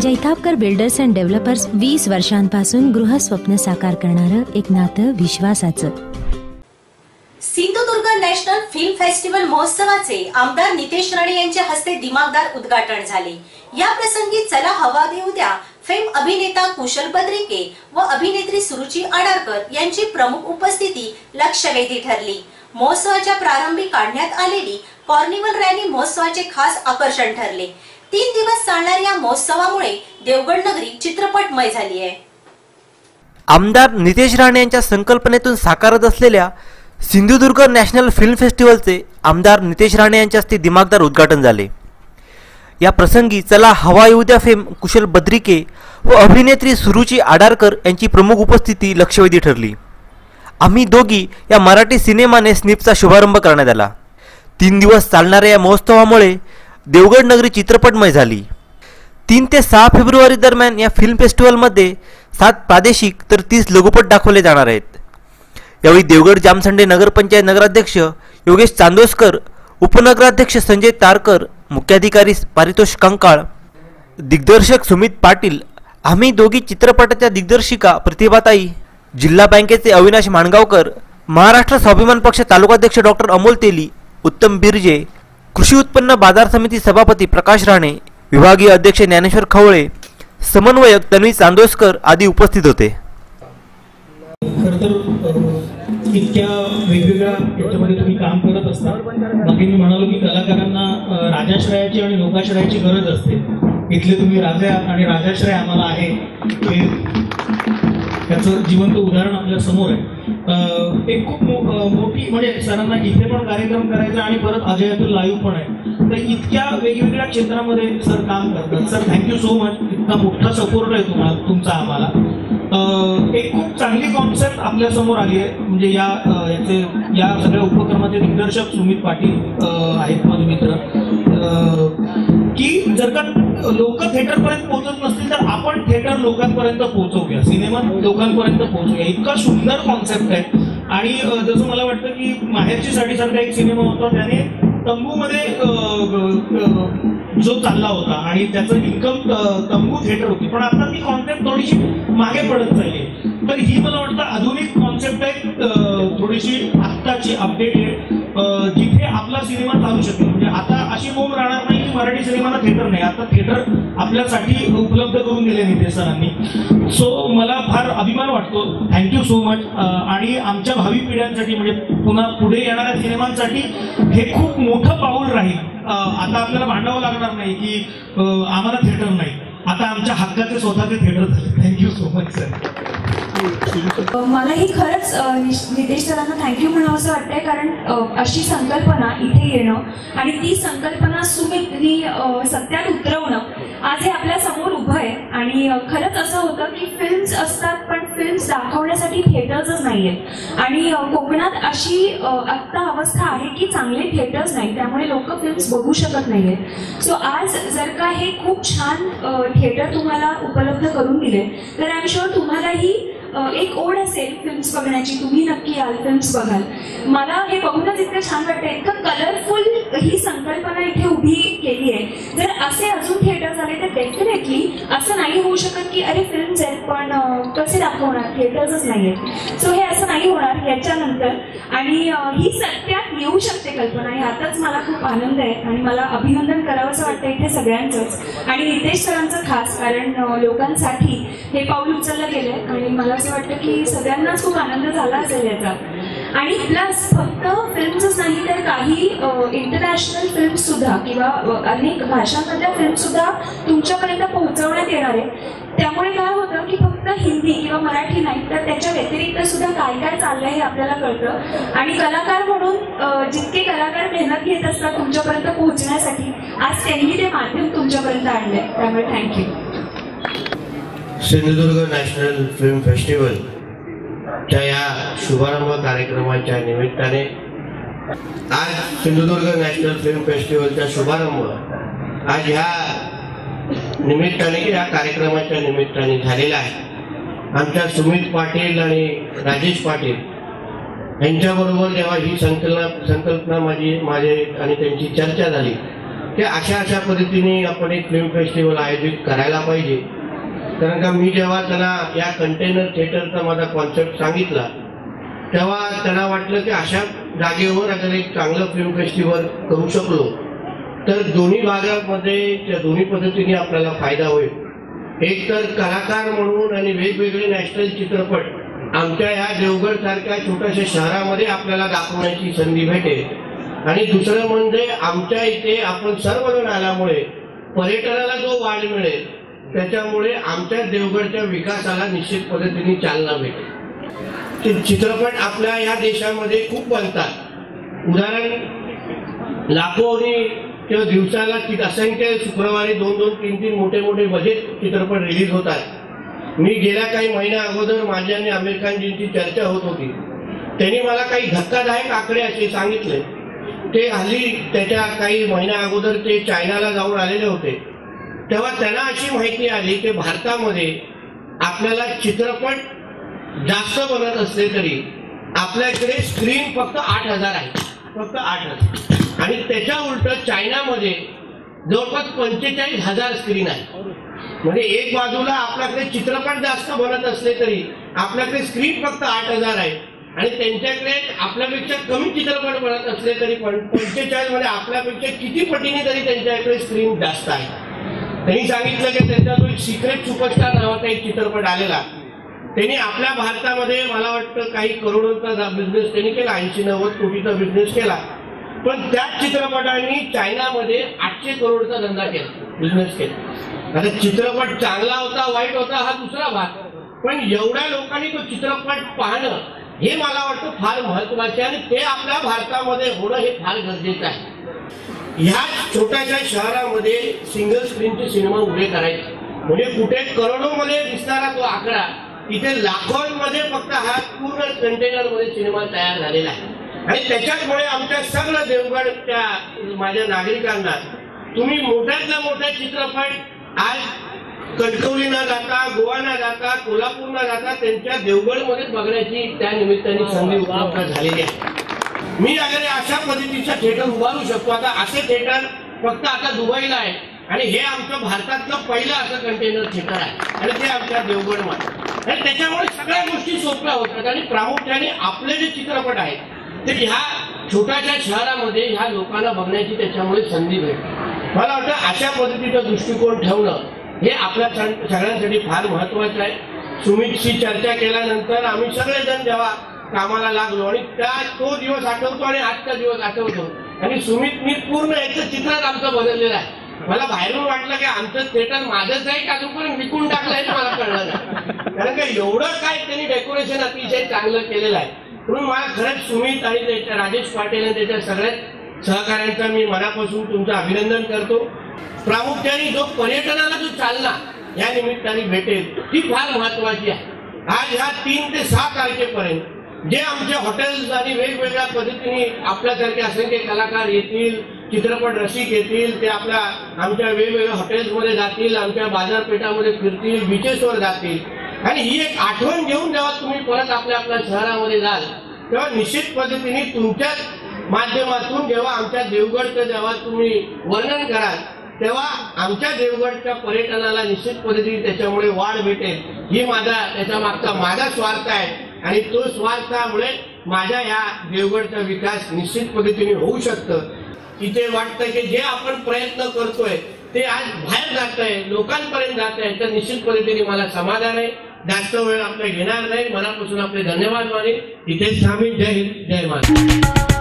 Jaitapkar builders and developers वीस वर्षांपासून गृहस्वप्न साकार करणारं एक नातं विश्वासाचं. सिंधुदुर्ग नॅशनल फिल्म फेस्टिवल महोत्सवाचे आमदार नितेश राणे यांच्या हस्ते दिमागदार उद्घाटन झाले. या प्रसंगी चला हवा घेऊ द्या फेम अभिनेता कुशल बद्रिके व अभिनेत्री सुरुची आडारकर यांची प्रमुख उपस्थिती लक्षवेधी ठरली. महोत्सवाच्या प्रारंभी काढण्यात आलेली कॉर्निवल रॅली महोत्सवाचे खास आकर्षण ठरले. तीन दिवस चालणाऱ्या या महोत्सवामुळे देवगड नगरी चित्रपटमय झाली आहे. आमदार नितेश राणे यांच्या संकल्पनेतून साकारत असलेल्या सिंधुदुर्ग नॅशनल फिल्म फेस्टिवलचे आमदार नितेश राणे यांच्या हस्ते दिमागदार उद्घाटन झाले. या प्रसंगी चला हवा येऊ फेम कुशल बद्रिके व अभिनेत्री सुरुची आडारकर यांची प्रमुख उपस्थिती लक्षवेधी ठरली. आम्ही दोघी या मराठी सिनेमाने स्निपचा शुभारंभ करण्यात आला. तीन दिवस चालणाऱ्या या महोत्सवामुळे देवगड नगरी चित्रपटमय झाली. तीन ते सहा फेब्रुवारी दरम्यान या फिल्म फेस्टिवलमध्ये सात प्रादेशिक तर तीस लघुपट दाखवले जाणार आहेत. यावेळी देवगड जामसंडे नगरपंचायत नगराध्यक्ष योगेश चांदोसकर उपनगराध्यक्ष संजय तारकर मुख्याधिकारी पारितोष कंकाळ दिग्दर्शक सुमित पाटील आम्ही दोघी चित्रपटाच्या दिग्दर्शिका प्रतिभाताई जिल्हा बँकेचे अविनाश माणगावकर महाराष्ट्र स्वाभिमान पक्ष तालुकाध्यक्ष डॉक्टर अमोल तेली उत्तम बिर्जे कृषी उत्पन्न बाजार समिती सभापती प्रकाश राणे विभागीय अध्यक्ष ज्ञानेश्वर खवळे समन्वयक तन्वी चांदोसकर आदी उपस्थित होते. खरं तर इतक्या वेगवेगळ्या याच्यामध्ये तुम्ही काम करत असता. बाकी मी म्हणालो की कलाकारांना राजाश्रयाची आणि लोकाश्रयाची गरज असते. इथले तुम्ही राजा आणि राजाश्रय आम्हाला आहे. हे त्याचं जिवंत उदाहरण आपल्यासमोर आहे. एक खूप मोठी म्हणजे सरांना इथे पण कार्यक्रम करायचा आणि परत अजयातून लाईव्ह पण आहे. तर इतक्या वेगवेगळ्या क्षेत्रामध्ये सर काम करतात. सर थँक्यू सो मच इतका मोठा सपोर्ट आहे तुम्हाला तुमचा आम्हाला. एक खूप चांगली कॉन्सेप्ट आपल्यासमोर आली आहे. म्हणजे या याचे या सगळ्या उपक्रमाचे दिग्दर्शक सुमित पाटील आहेत माझे मित्र. की जर का लोक थिएटरपर्यंत पोहोचत नसतील तर आपण थिएटर लोकांपर्यंत पोहोचवूया. सिनेमा लोकांपर्यंत पोहोचवूया. इतका सुंदर कॉन्सेप्ट आहे. आणि जसं मला वाटतं की माहेरची साडीसारखा एक सिनेमा होता त्याने तंबूमध्ये जो चालला होता आणि त्याचं इन्कम तंबू थिएटर होती. पण आता ती कॉन्सेप्ट थोडीशी मागे पडत चालली तर ही मला वाटतं आधुनिक कॉन्सेप्ट आहे. थोडीशी आत्ताची अपडेटेड जिथे आपला सिनेमा चालू शकेल म्हणजे आता अशी बोंब राहणार नाही की मराठी सिनेमाला थिएटर नाही. आता थिएटर आपल्यासाठी उपलब्ध करून दिले नितेश सरांनी. सो मला फार अभिमान वाटतो. थँक्यू सो मच आणि आमच्या भावी पिढ्यांसाठी म्हणजे पुन्हा पुढे येणाऱ्या सिनेमांसाठी हे खूप मोठं पाऊल राहील. आता आपल्याला भांडावं लागणार नाही की आम्हाला थिएटर नाही. आता आमच्या हक्काचे स्वतःचे थिएटर झाले. थँक्यू सो मच सर मलाही खरंच नितेश सरांना थँक्यू म्हणावं असं वाटतंय कारण अशी संकल्पना इथे येणं आणि ती संकल्पना सुमितनी सत्यात उतरवणं आज हे आपल्यासमोर उभं आहे. आणि खरंच असं होतं की फिल्म्स असतात पण फिल्म्स दाखवण्यासाठी थिएटर्सच नाही आहेत आणि कोकणात अशी आत्ता अवस्था आहे की चांगले थिएटर्स नाही त्यामुळे लोक फिल्म्स बघू शकत नाही आहेत सो आज जर का हे खूप छान थिएटर तुम्हाला उपलब्ध करून दिले तर आय एम शुअर तुम्हालाही एक ओढ असेल फिल्म्स बघण्याची. तुम्ही नक्की याल फिल्म्स बघाल. मला हे बघूनच इतकं छान वाटतं इतकं कलरफुल ही संकल्पना इथे उभी केली आहे. जर असे अजून थिएटर झाले तर डेफिनेटली असं नाही होऊ शकत की अरे फिल्म्स आहेत पण कसे दाखवणार? थिएटर्सच नाही आहेत. सो हे असं नाही होणार याच्यानंतर. आणि ही सत्यात येऊ शकते कल्पना. ह्यातच मला खूप आनंद आहे आणि मला अभिनंदन करावंसं वाटतं इथे सगळ्यांचंच. आणि नितेश सरांचं खास कारण लोकांसाठी हे पाऊल उचललं गेलं आणि मला असं वाटतं की सगळ्यांनाच खूप आनंद झाला असेल याचा. आणि प्लस फक्त फिल्म्सच नाही तर काही इंटरनॅशनल फिल्म्स सुद्धा किंवा अनेक भाषांमधल्या फिल्म सुद्धा तुमच्यापर्यंत पोहोचवण्यात येणार आहे त्यामुळे काय होतं की फक्त हिंदी किंवा मराठी नाही तर त्याच्या व्यतिरिक्त सुद्धा काय काय चाललंय हे आपल्याला कळतं. आणि कलाकार म्हणून जितके कलाकार मेहनत घेत असतात तुमच्यापर्यंत पोहोचण्यासाठी आज त्यांनी ते माध्यम तुमच्यापर्यंत आणलंय. त्यामुळे thank you Sindhudurg national film फेस्टिवलच्या या शुभारंभ कार्यक्रमाच्या निमित्ताने आज सिंधुदुर्ग नॅशनल फिल्म फेस्टिवलचा शुभारंभ आज ह्या निमित्ताने या कार्यक्रमाच्या निमित्ताने झालेला आहे. आमच्या सुमित पाटील आणि राजेश पाटील यांच्याबरोबर जेव्हा ही संकल्पना संकल्पना माझी माझे आणि त्यांची चर्चा झाली की अशा अशा पद्धतीने आपण एक फिल्म फेस्टिवल आयोजित करायला पाहिजे. कारण का मी जेव्हा त्यांना या कंटेनर थिएटरचा माझा कॉन्सेप्ट सांगितला तेव्हा त्यांना वाटलं की अशा जागेवर अगर एक चांगलं फिल्म फेस्टिवल करू शकलो. तर दोन्ही भागामध्ये त्या दोन्ही पद्धतीने आपल्याला फायदा होईल. एक तर कलाकार म्हणून आणि वेगवेगळे नॅशनल चित्रपट आमच्या ह्या देवगड सारख्या छोट्याशा शहरामध्ये आपल्याला दाखवण्याची संधी भेटेल. आणि दुसरं म्हणजे आमच्या इथे आपण सर्वजण आल्यामुळे पर्यटनाला जो वाढ मिळेल त्याच्यामुळे आमच्या देवगडच्या विकासाला निश्चित पद्धतीने चालना भेटेल. ते चित्रपट आपल्या या देशामध्ये खूप बनतात. उदाहरण लाखोनी किंवा दिवसाला असंख्य शुक्रवारी दोन दोन तीन तीन मोठे मोठे बजेट चित्रपट रिलीज होतात. मी गेल्या काही महिन्या अगोदर माझी आणि आमिर खानजींची चर्चा होत होती. त्यांनी मला काही धक्कादायक आकडे असे सांगितले. ते हल्ली त्याच्या काही महिन्या अगोदर ते चायनाला जाऊन आलेले होते. तेव्हा त्यांना अशी माहिती आली की भारतामध्ये आपल्याला चित्रपट जास्त बनत असले तरी आपल्याकडे स्क्रीन फक्त आठ हजार आहे. फक्त आठ हजार. आणि त्याच्या उलट चायनामध्ये जवळपास पंचेचाळीस हजार स्क्रीन आहे. म्हणजे एक बाजूला आपल्याकडे चित्रपट जास्त बनत असले तरी आपल्याकडे स्क्रीन फक्त आठ हजार आहे. आणि त्यांच्याकडे आपल्यापेक्षा कमी चित्रपट बनत असले तरी पण पंचेचाळीसमध्ये आपल्यापेक्षा किती पटीने तरी त्यांच्याकडे स्क्रीन जास्त आहे. त्यांनी सांगितलं की त्यांच्यातून एक सिक्रेट सुपरस्टार नावाचा एक चित्रपट आलेला. त्यांनी आपल्या भारतामध्ये मला वाटतं काही करोडोंचा बिझनेस त्यांनी केला ऐंशी नव्वद कोटीचा बिझनेस केला. पण त्याच चित्रपटांनी चायनामध्ये आठशे करोडचा धंदा केला बिझनेस केला. आता चित्रपट चांगला होता वाईट होता हा दुसरा भाग. पण एवढ्या लोकांनी तो चित्रपट पाहणं हे मला वाटतं फार महत्त्वाचे आणि ते आपल्या भारतामध्ये होणं हे फार गरजेचं आहे. ह्या छोट्याशा शहरामध्ये सिंगल स्क्रीनचे सिनेमा उभे करायचे. म्हणजे कुठे करोडोमध्ये दिसणारा तो आकडा इथे लाखोंमध्ये फक्त हा पूर्ण कंटेनरमध्ये सिनेमा तयार झालेला आहे. आणि त्याच्यामुळे आमच्या सगळं देवगडच्या माझ्या नागरिकांना तुम्ही मोठ्यातला मोठा चित्रपट आज कणकवली न जाता गोवा न जाता कोल्हापूर न जाता त्यांच्या देवगडमध्ये बघण्याची त्या निमित्ताने संधी उपलब्ध झालेली आहे. मी अगर अशा पद्धतीचं थिएटर उभारू शकतो आता असे थिएटर फक्त आता दुबईला आहे. आणि हे आमचं भारतातलं पहिलं असं कंटेनर थिएटर आहे. आणि ते आमच्या देवगडमध्ये. आणि त्याच्यामुळे सगळ्या गोष्टी सोप्या होतात. आणि प्रामुख्याने आपले जे चित्रपट आहेत ते ह्या छोट्याशा शहरामध्ये ह्या लोकांना बघण्याची त्याच्यामुळे संधी भेटते. मला वाटतं अशा पद्धतीचा दृष्टिकोन ठेवणं हे आपल्या सगळ्यांसाठी फार महत्वाचं आहे. सुमितशी चर्चा केल्यानंतर आम्ही सगळेजण जेव्हा कामाला लागलो आणि त्या तो दिवस आठवतो आणि आजचा दिवस आठवतो. आणि सुमित मी पूर्ण याचं चित्रच आमचं बदललेलं आहे. मला बाहेरून वाटलं की आमचं थिएटर माझंच आहे का अजून विकून टाकलं आहे मला कळलं नाही. कारण का एवढं काय त्यांनी डेकोरेशन अतिशय चांगलं केलेलं आहे. म्हणून मला खरंच सुमित आणि त्याच्या राजेश पाटील आणि त्याच्या सगळ्याच सहकाऱ्यांचा मी मनापासून तुमचं अभिनंदन करतो. प्रामुख्याने जो पर्यटनाला जो चालना या निमित्ताने भेटेल ती फार महत्वाची आहे. आज ह्या तीन ते सहा तारखेपर्यंत जे आमच्या हॉटेल्स आणि वेगवेगळ्या पद्धतीने आपल्यासारखे असंख्य कलाकार येतील चित्रपट रसिक येतील ते आपल्या आमच्या वेगवेगळ्या हॉटेल्समध्ये जातील आमच्या बाजारपेठामध्ये फिरतील बीचेसवर जातील. आणि ही एक आठवण घेऊन जेव्हा तुम्ही परत आपल्या आपल्या शहरामध्ये जाल तेव्हा निश्चित पद्धतीने तुमच्याच माध्यमातून जेव्हा आमच्या देवगडचं जेव्हा तुम्ही वर्णन कराल तेव्हा आमच्या देवगडच्या पर्यटनाला निश्चित पद्धतीने त्याच्यामुळे वाढ भेटेल. ही माझा त्याच्या मागचा माझा स्वार्थ आहे. आणि तो स्वार्थामुळे माझ्या या देवगडचा विकास निश्चित पद्धतीने होऊ शकतं. इथे वाटतं की जे आपण प्रयत्न करतोय ते आज बाहेर जात आहे लोकांपर्यंत जात आहे तर निश्चित पद्धतीने मला समाधान आहे. जास्त वेळ आपल्या घेणार नाही. मनापासून आपले धन्यवाद माने. इथेच थांबी जय हिंद. जय महाराष्ट्र.